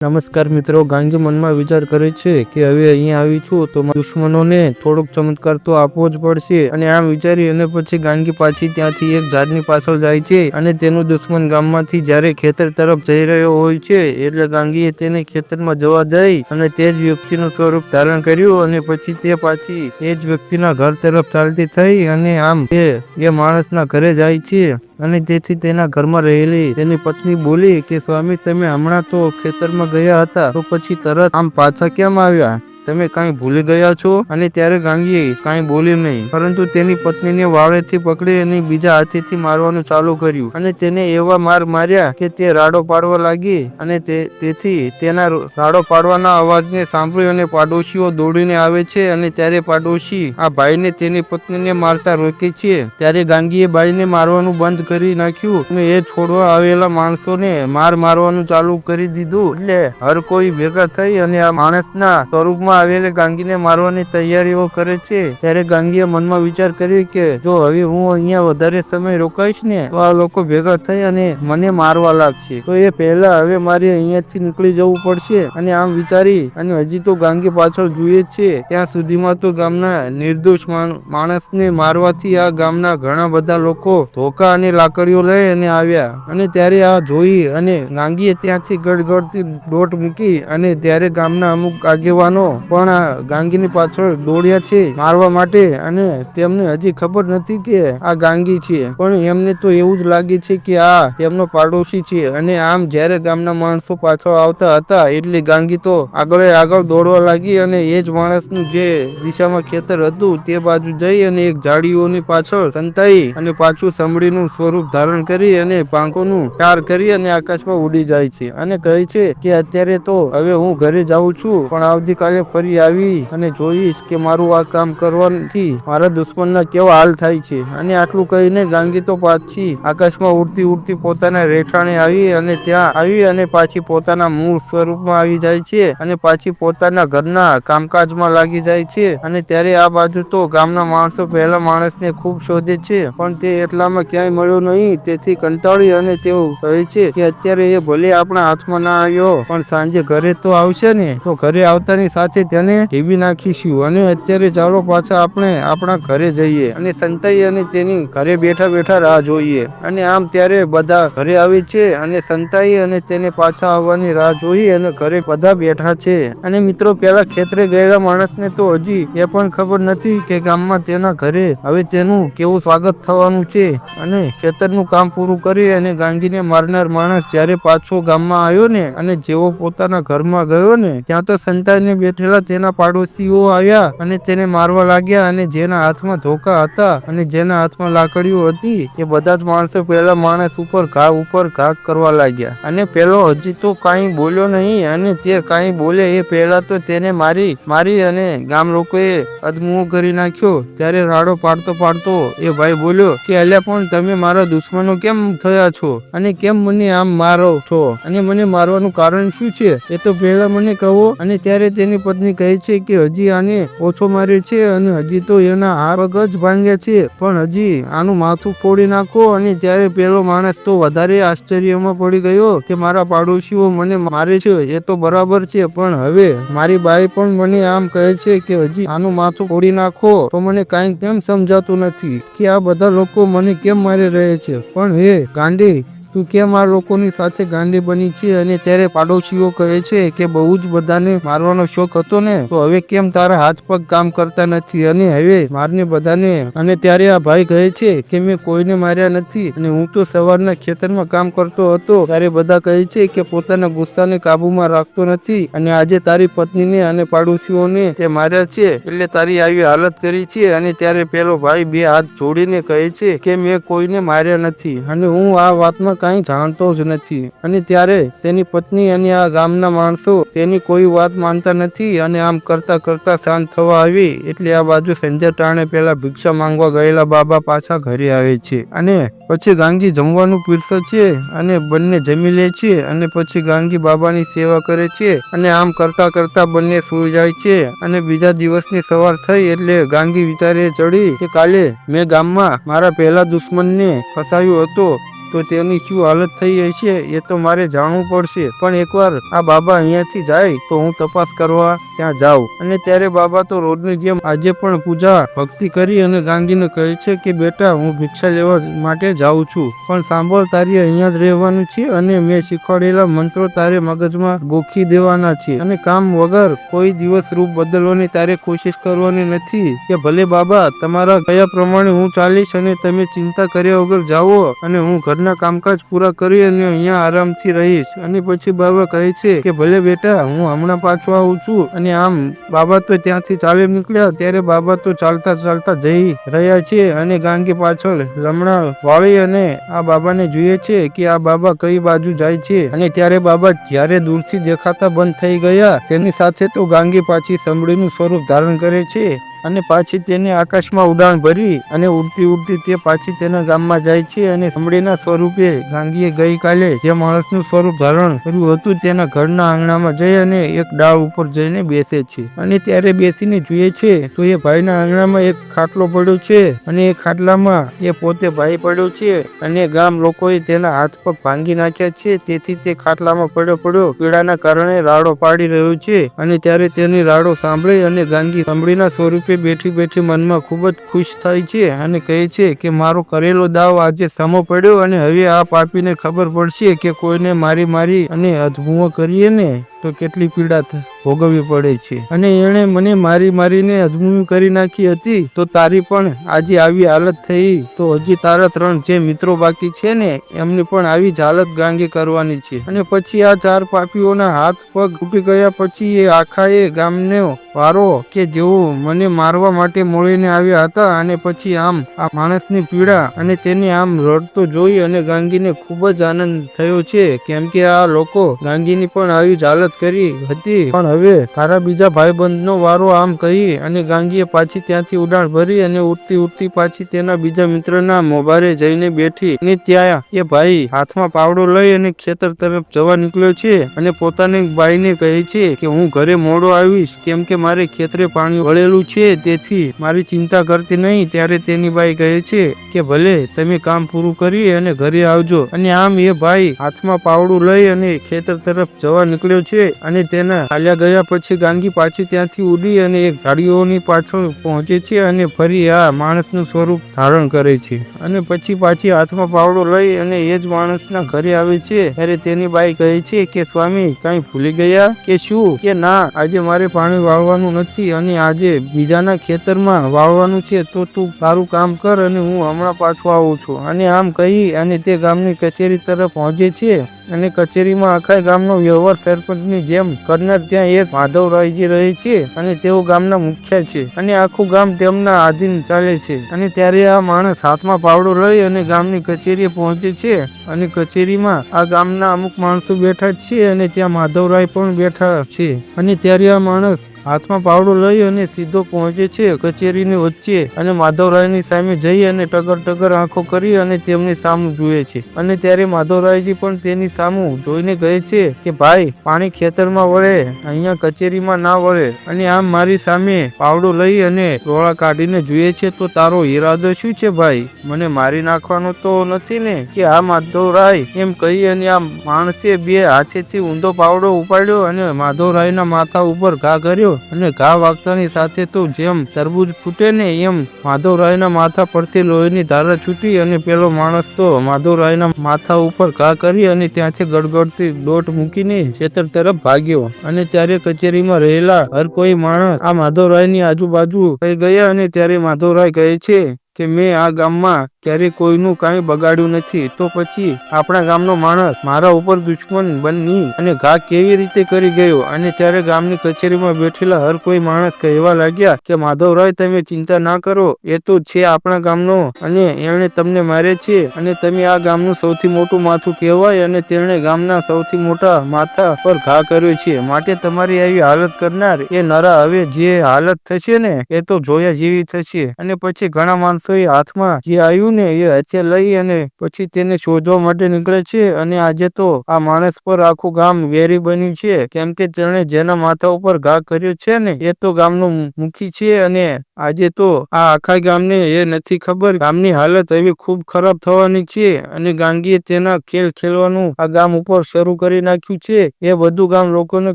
નમસ્કાર મિત્રો ગાંધી મનમાં વિચાર કરે છે કે હવે અહીંયા આવી છું તો દુશ્મનોને થોડોક ચમત્કાર તો આપવો જ પડશે. અને આમ વિચારી અને પછી ગાંગી પાછી ત્યાંથી એક ઝાડની પાછળ જાય છે અને તેનું દુશ્મન ગામમાંથી જ્યારે ખેતર તરફ જઈ રહ્યો હોય છે એટલે ગાંગીએ તેને ખેતરમાં જવા દઈ અને તે જ વ્યક્તિનું સ્વરૂપ ધારણ કર્યું અને પછી તે પાછી એ જ વ્યક્તિના ઘર તરફ ચાલતી થઈ અને આમ એ માણસના ઘરે જાય છે અને તેથી તેના ઘરમાં રહેલી તેની પત્ની બોલી કે, સ્વામી, તમે હમણાં તો ખેતરમાં ગયા હતા તો પછી તરત આમ પાછા કેમ આવ્યા? તમે કાંઈ ભૂલી ગયા છો? અને ત્યારે ગાંગીએ કાંઈ બોલ્યું નહીં. પરંતુ તેની પત્નીને વાવડેથી પકડી અને બીજા હાથેથી મારવાનું ચાલુ કર્યું. અને તેને એવા માર માર્યા કે તે રાડો પાડવા લાગી અને તેથી તેના રાડો પાડવાના અવાજને સાંભળી અને પાડોશીઓ દોડીને આવે છે અને ત્યારે પાડોશી આ ભાઈને તેની પત્નીને મારતા રોકે છે. ત્યારે ગાંગીએ બાઈને મારવાનું બંધ કરી નાખ્યું અને એ છોડવા આવેલા માણસોને માર મારવાનું ચાલુ કરી દીધું. એટલે હર કોઈ ભેગા થઈ અને આ માણસના સ્વરૂપમાં આવેલી ગાંગીને મારવાની તૈયારીઓ કરે છે. ત્યારે ગાંગીએ મનમાં વિચાર કર્યો કે જો હવે હું અહીંયા વધારે સમય રોકાઈશ ને, તો આ લોકો ભેગા થઈ અને મને મારવા લાગશે. તો એ પહેલા હવે મારે અહીંયાથી નીકળી જવું પડશે અને આમ વિચારી અને હજી તો ગાંગી પાછળ જોઈએ છે. ત્યાં સુધીમાં તો ગામના નિર્દોષ માણ- માણસને મારવાથી આ ગામના ઘણા બધા લોકો ધોકા અને લાકડીઓ લઈ અને આવ્યા. અને ત્યારે આ જોઈ અને ગાંગીએ ત્યાંથી ગડગડથી દોટ મૂકી અને ત્યારે ગામના અમુક આગેવાનો પણ ગાંગીની પાછળ દોડ્યા છે મારવા માટે અને તેમને હજી ખબર નથી કે આ ગાંગી છે. પણ એમને તો એવું જ લાગે છે કે આ તેમનો પાડોશી છે અને આમ જ્યારે ગામના માણસો પાછળ આવતા હતા એટલે ગાંગી તો આગળ આગળ દોડવા લાગી અને એ જ માણસનું જે દિશામાં ખેતર હતું તે બાજુ જઈ અને એક ઝાડીઓની પાછળ સંતાઈ અને પાછું સમડીનું સ્વરૂપ ધારણ કરી અને પાંખોનું ચાર કરી અને આકાશમાં ઉડી જાય છે. અને કહે છે કે અત્યારે તો હવે હું ઘરે જાઉં છું, પણ આવતીકાલે ફરી આવી અને જોઈશ કે મારું આ કામ કરવાથી મારા દુશ્મનના કેવા હાલ થાય છે. અને આટલું કહીને ગાંગી તો પાછી આકાશમાં ઉડતી ઉડતી પોતાના રહેઠાણે આવી અને ત્યાં આવી અને પાછી પોતાના મૂળ સ્વરૂપમાં આવી જાય છે અને પાછી પોતાના ઘરના કામકાજમાં લાગી જાય છે. અને ત્યારે આ બાજુ તો ગામના માણસો પહેલા માણસને ખૂબ શોધે છે, પણ તે એટલામાં ક્યાંય મળ્યો નહીં. તેથી કંટાળી અને તેઓ કહે છે કે અત્યારે એ ભલે આપણા હાથમાં ના આવ્યો, પણ સાંજે ઘરે તો આવશે ને? તો ઘરે આવતાની સાથે તેને ઢીબી નાખીશું. અને અત્યારે ચાલો પાછા આપણે આપણા ઘરે જઈએ અને સંતાઈ અને તેની ઘરે બેઠા બેઠા રાહ જોઈએ. અને આમ ત્યારે બધા ઘરે આવે છે અને સંતાઈ અને તેને પાછા આવવાની રાહ જોઈ અને ઘરે બધા બેઠા છે. અને મિત્રો, પેલા ખેતરે ગયેલા માણસને તો હજી એ પણ ખબર નથી કે ગામમાં તેના ઘરે હવે તેનું કેવું સ્વાગત થવાનું છે. અને ખેતરનું કામ પૂરું કરી અને ગાંગીને મારનાર માણસ જ્યારે પાછો ગામમાં આવ્યો ને અને જેવો પોતાના ઘરમાં ગયો ને, ત્યાં તો સંતાઈને બેઠેલા તેના પાડોશીઓ આવ્યા અને તેને મારવા લાગ્યા અને જેના હાથમાં ધોકા હતા અને જેના હાથમાં લાકડીઓ હતી, એ બધા જ માણસો પહેલા માણસ ઉપર ઘા ઉપર ઘા કરવા લાગ્યા. અને પેલો હજી તો કાંઈ બોલ્યો નહીં અને તે કાંઈ બોલે એ પહેલા તો તેને મારી મારી અને ગામ લોકોએ અદમુઓ કરી નાખ્યો. ત્યારે રાડો પાડતો પાડતો એ ભાઈ બોલ્યો કે, અલ્યા પણ તમે મારા દુશ્મનો કેમ થયા છો? અને કેમ મને આમ મારો છો? અને મને મારવાનું કારણ શું છે? એ તો પહેલા મને કહો. અને ત્યારે તેની પત્ની કહે છે કે હજી આને ઓછો માર્યો છે અને હજી તો એના આ પગ જ ભાંગ્યા છે. પણ હજી આનું માથું ફોડી નાખો અને ત્યારે પેલો માણસ તો વધારે આશ્ચર્યમાં પડી ગયો કે મારા પાડોશીઓ મને મારે છે, એ તો બરાબર છે, પણ હવે મારી બાઈ પણ મને આમ કહે છે કે હજી આનું માથું ફોડી નાખો, તો મને કાંઈ કેમ સમજાતું નથી કે આ બધા લોકો મને કેમ મારી રહે છે? પણ હે ગાંડી તું કેમ આ લોકોની સાથે ગાંડી બની છે અને ત્યારે પાડોશીઓ કહે છે કે બહુ જ બધાને મારવાનો શોખ હતો ને? તો હવે કેમ તારા હાથ પગ કામ કરતા નથી? અને હવે મારને બધાને? અને ત્યારે આ ભાઈ કહે છે કે મેં કોઈને માર્યા નથી અને હું તો સવારના ખેતરમાં કામ કરતો હતો. ત્યારે બધા કહે છે કે પોતાના ગુસ્સાને કાબુમાં રાખતો નથી અને આજે તારી પત્નીને અને પાડોશીઓને તે માર્યા છે એટલે તારી આવી હાલત કરી છે. અને ત્યારે પેલો ભાઈ બે હાથ જોડીને કહે છે કે મેં કોઈને માર્યા નથી. અને હું આ વાતમાં કાંઈ જાણતો જ નથી. અને ત્યારે તેની પત્ની અને આ ગામના માણસો તેની કોઈ વાત માનતા નથી અને આમ કરતા કરતા શાંત થવા આવી. એટલે આ બાજુ સંજય ટાણે પેલા ભિક્ષા માંગવા ગયેલા બાબા પાછા ઘરે આવે છે. અને પછી ગાંગી જમવાનું પીરસે છે અને બંને જમી લે છે અને પછી ગાંગી બાબાની સેવા કરે છે અને આમ કરતા કરતા બંને સૂઈ જાય છે. અને બીજા દિવસની સવાર થઈ એટલે ગાંગી વિચારે ચડી કે કાલે મેં ગામમાં મારા પહેલા દુશ્મનને ફસાયો હતો. તો તેની શું હાલત થઈ હશે એ તો મારે જાણવું પડશે. પણ એકવાર આ બાબા અહીંયાથી જાય તો હું તપાસ કરવા ત્યાં જાઉં. અને ત્યારે બાબા તો રોજની જેમ આજે પણ પૂજા, ભક્તિ કરી અને ગાંધીને કહે છે કે, બેટા, હું ભિક્ષા લેવા માટે જાઉં છું. પણ સાંભળ, તારી અહીંયા જ રહેવાનું છે અને મેં શીખવાડેલા મંત્રો તારે મગજમાં ગોખી દેવાના છે. અને કામ વગર કોઈ દિવસ રૂપ બદલવાની તારે કોશિશ કરવાની નથી કે, ભલે બાબા, તમારા કયા પ્રમાણે હું ચાલીશ અને તમે ચિંતા કર્યા વગર જાઓ અને હું ઘરના કામકાજ પૂરા કરી અને અહીંયા આરામથી રહીશ. અને પછી બાબા કહે છે કે, ભલે બેટા, હું હમણાં પાછો આવું છું. અને આમ બાબા તો ત્યાંથી ચાલી નીકળ્યા. ત્યારે બાબા તો ચાલતા ચાલતા જઈ રહ્યા છે અને ગાંગી પાછળ લમણા વાળી અને આ બાબાને જોઈએ છે કે આ બાબા કઈ બાજુ જાય છે. અને ત્યારે બાબા જ્યારે દૂરથી દેખાતા બંધ થઈ ગયા, તેની સાથે તો ગાંગી પાછી સંભળીનું સ્વરૂપ ધારણ કરે છે. અને પાછી તેને આકાશમાં ઉડાણ ભરી અને ઉડતી ઉડતી તે પાછી તેના ગામમાં જાય છે અને સંભળીના સ્વરૂપે ગાંગીએ ગઈકાલે જે માણસનું સ્વરૂપ ધારણ કર્યું હતું તેના ઘરના આંગણામાં જઈ અને એક ડાળ ઉપર જઈને બેસે છે. અને ત્યારે બેસીને જોઈએ છે તો એ ભાઈના આંગણામાં એક ખાટલો પડ્યો છે અને એ ખાટલામાં એ પોતે ભાઈ પડ્યો છે અને ગામ લોકોએ તેના હાથ પગ ભાંગી નાખ્યા છે. તેથી તે ખાટલામાં પડ્યો પડ્યો પીડાના કારણે રાડો પાડી રહ્યો છે અને ત્યારે તેની રાડો સાંભળી અને ગાંગી સાંભળીના સ્વરૂપે બેઠી બેઠી મનમાં ખૂબ જ ખુશ થાય છે અને કહે છે કે મારો કરેલો દાવ આજે સમો પડ્યો અને હવે આ પાપીને ખબર પડશે કે કોઈને મારી મારી અને અધમુઓ કરીએ ને તો કેટલી પીડા થ- ભોગવવી પડે છે. અને એણે મને મારી મારીને અધમું કરી નાખી હતી, તો તારી પણ આજે આવી હાલત થઈ. તો હજી તારા ત્રણ જે મિત્રો બાકી છે ને, એમની પણ આવી જ હાલત ગાંગી કરવાની છે. અને પછી આ ચાર પાપીઓના હાથ પગ તૂટી ગયા પછી એ આખા એ ગામને વારો કે જેઓ મને મારવા માટે મળીને આવ્યા હતા અને પછી આમ આ માણસની પીડા અને તેને આમ રડતો જોઈ અને ગાંગીને ખૂબ જ આનંદ થયો છે. કેમ કે આ લોકો ગાંગીની પણ આવી જ હાલત કરી હતી. પણ હવે તારા બીજા ભાઈબંધનો વારો આમ કહી અને ગાંગીએ પાછી ત્યાંથી ઉડાણ ભરી અને ઉડતી ઉડતી પાછી તેના બીજા મિત્રના મોબારે જઈને બેઠી અને ત્યાં એ ભાઈ હાથમાં પાવડો લઈ અને ખેતર તરફ જવા નીકળ્યો છે અને પોતાની બાઈને કહે છે કે હું ઘરે મોડો આવીશ, કેમ કે મારે ખેતરે પાણી વળેલું છે, તેથી મારી ચિંતા કરતી નહીં. ત્યારે તેની બાઈ કહે છે કે ભલે, તમે કામ પૂરું કરી અને ઘરે આવજો. અને આમ એ ભાઈ હાથમાં પાવડું લઈ અને ખેતર તરફ જવા નીકળ્યો છે અને તેના ચાલ્યા ગયા પછી ગાંગી પાછી ત્યાંથી ઉડી અને એક ગાડીઓની પાછળ પહોંચે છે અને ફરી આ માણસનું સ્વરૂપ ધારણ કરે છે. અને પછી પાછી હાથમાં પાવડો લઈ અને એ જ માણસના ઘરે આવે છે. ત્યારે તેની બાઈ કહે છે કે, સ્વામી, કઈ ભૂલી ગયા? કે શું? કે ના, આજે મારે પાણી વાળવાનું નથી અને આજે બીજાના ખેતરમાં વાળવાનું છે તો તું તારું કામ કર અને હું હમણાં પાછો આવું છું. અને આમ કહી અને તે ગામની કચેરી તરફ પહોંચે છે. અને કચેરીમાં આખા ગામનો વ્યવહાર સરપંચની જેમ કરનાર ત્યાં એક માધવરાયજી રહે છે અને તેઓ ગામના મુખ્ય છે અને આખું ગામ તેમના આધીન ચાલે છે. અને ત્યારે આ માણસ હાથમાં પાવડો લઈ અને ગામની કચેરીએ પહોંચે છે અને કચેરીમાં આ ગામના અમુક માણસો બેઠા છે અને ત્યાં માધવરાય પણ બેઠા છે. અને ત્યારે આ માણસ હાથમાં પાવડો લઈ અને સીધો પહોંચે છે કચેરીની વચ્ચે અને માધવરાયની સામે જઈ અને ટગર ટગર આંખો કરી અને તેમની સામું જુએ છે. અને ત્યારે માધવરાયજી પણ તેની સામું જોઈને કહે છે કે, ભાઈ, પાણી ખેતરમાં વળે, અહીંયા કચેરીમાં ના વળે. અને આમ મારી સામે પાવડો લઈ અને ડોળા કાઢીને જુએ છે તો તારો ઈરાદો શું છે ભાઈ? મને મારી નાખવાનો તો નથી ને કે આ માધવરાય એમ કહી અને આ માણસે બે હાથેથી ઊંધો પાવડો ઉપાડ્યો અને માધવરાયના માથા ઉપર ઘા કર્યો અને ઘા વાગતાની સાથે તો જેમ તરબૂજ ફૂટે ને એમ માધવરાયના માથા પરથી લોહીની ધારા છૂટી અને પેલો માણસ તો માધવરાયના માથા ઉપર ઘા કરી અને ત્યાંથી ગડગડતી દોટ મૂકીને ખેતર તરફ ભાગ્યો. અને ત્યારે કચેરીમાં રહેલા હર કોઈ માણસ આ માધવરાયની આજુબાજુ થઈ ગયા અને ત્યારે માધવરાય કહે છે કે મેં આ ગામમાં ક્યારેય કોઈનું કાંઈ બગાડ્યું નથી, તો પછી આપણા ગામનો માણસ મારા ઉપર દુશ્મન બની અને ઘા કેવી રીતે કરી ગયો? અને ત્યારે ગામની કચેરીમાં બેઠેલા હર કોઈ માણસ કહેવા લાગ્યા કે, માધવરાય, તમે ચિંતા ના કરો, એ તો છે આપણા ગામનો અને એણે તમને મારે છે અને તમે આ ગામનું સૌથી મોટું માથું કહેવાય અને તેણે ગામના સૌથી મોટા માથા પર ઘા કર્યો છે. માટે તમારી આવી હાલત કરનાર એ નરા હવે જે હાલત થશે ને, એ તો જોયા જેવી થશે. અને પછી ઘણા માણસો રસોઈ હાથમાં જે આવ્યું ને એ હથિયાર લઈ અને પછી તેને શોધવા માટે નીકળે છે અને આજે તો આ માણસ પર આખું ગામ વેરી બન્યું છે. કેમ કે તેણે જેના માથા ઉપર ઘા કર્યો છે ને, એ તો ગામનો મુખી છે અને આજે તો આ આખા ગામને એ નથી ખબર. ગામની હાલત એવી ખૂબ ખરાબ થવાની છે અને ગાંગીએ તેના ખેલ ખેલવાનું આ ગામ ઉપર શરૂ કરી નાખ્યું છે. એ બધું ગામ લોકોને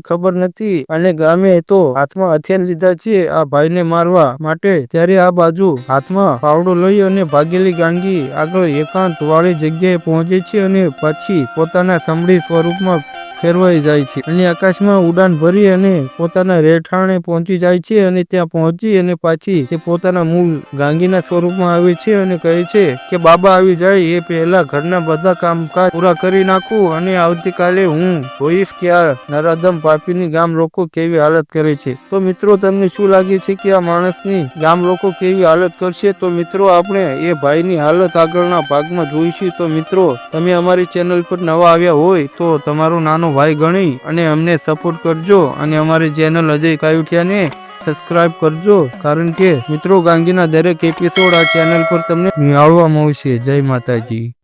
ખબર નથી અને ગામે તો હાથમાં હથિયાર લીધા છે આ ભાઈને મારવા માટે. ત્યારે આ બાજુ હાથમાં પાવડો લઈ અને ભાગેલી ગાંગી આગળ એકાંત વાળી જગ્યાએ પહોંચે છે અને પછી પોતાના સમળી સ્વરૂપમાં ફેરવાઈ જાય છે. અને આકાશમાં ઉડાન ભરી અને પોતાના રહેઠાણે પહોંચી જાય છે અને ત્યાં પહોંચી અને પાછી તે પોતાના મૂળ ગાંગીના સ્વરૂપમાં આવે છે અને કહે છે કે, બાબા, આવી જાય. એ પહેલા ઘરના બધા કામકાજ પૂરા કરી નાખું અને આવતીકાલે હું જોઈશ કે આ નરાધમ પાપીની ગામ લોકો કેવી હાલત કરે છે. તો મિત્રો, તમને શું લાગે છે કે આ માણસની ગામ લોકો કેવી હાલત કરશે? તો મિત્રો, આપણે એ ભાઈની હાલત આગળના ભાગમાં જોઈશું. તો મિત્રો, તમે અમારી ચેનલ પર નવા આવ્યા હોય તો તમારો નાનો ભાઈ ગણી અને અમને સપોર્ટ કરજો અને અમારી ચેનલ અજય કાયુઠિયાને સબસ્ક્રાઇબ કરજો. કારણ કે મિત્રો, ગાંગીના દરેક એપિસોડ આ ચેનલ પર તમને નિહાળવામાં આવશે જય માતાજી.